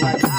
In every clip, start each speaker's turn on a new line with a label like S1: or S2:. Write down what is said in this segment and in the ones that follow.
S1: Yeah.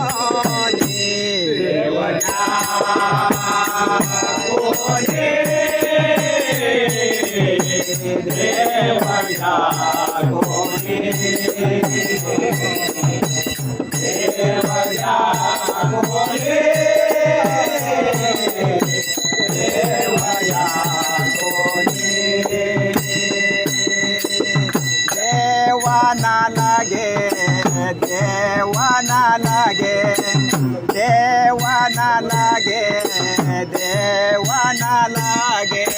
S1: देवाना लागे देवाना लागे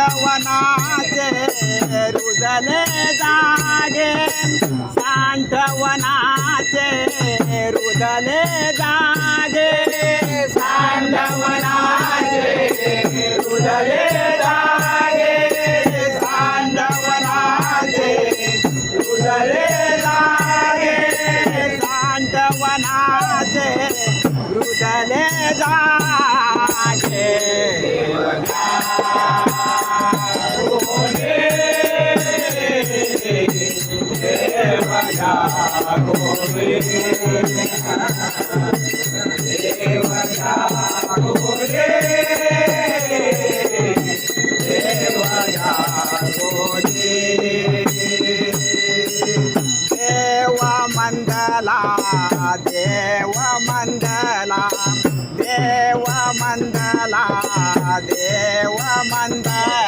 S1: सांठवनाचे रुदले जागे. सांठवनाचे रुदले जागे. सांठवनाचे रुदले देवा मंदला देवा मंदला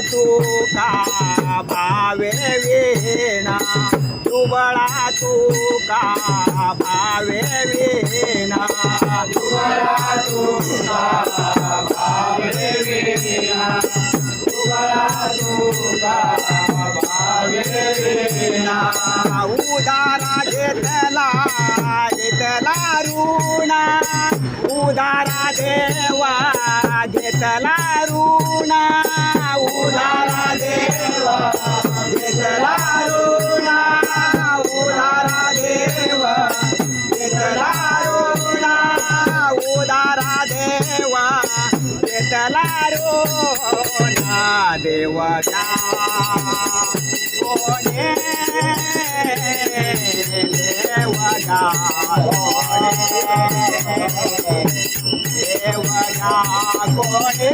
S1: तुका भावे वेणा. दुबळा तुका भावे वेणा. दुबळा तुका भावे वेणा दुबळा तुका भावे वेणा उदारा घेतला घेतला रुणा. उदारा देवा घेतला रुणा. उदारा देवा. घेतला ऋणा उदारा देवा. घेतला ऋणा उदारा देवा. घेतला ऋणा देवा कोणे देवया कोणे देवया कोणे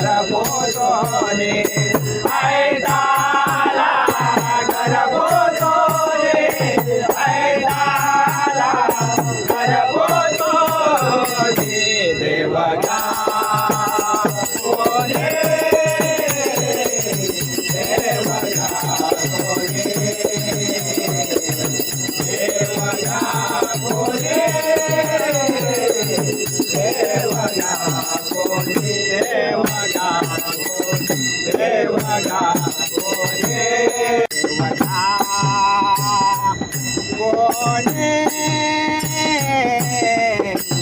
S1: घरगोजोने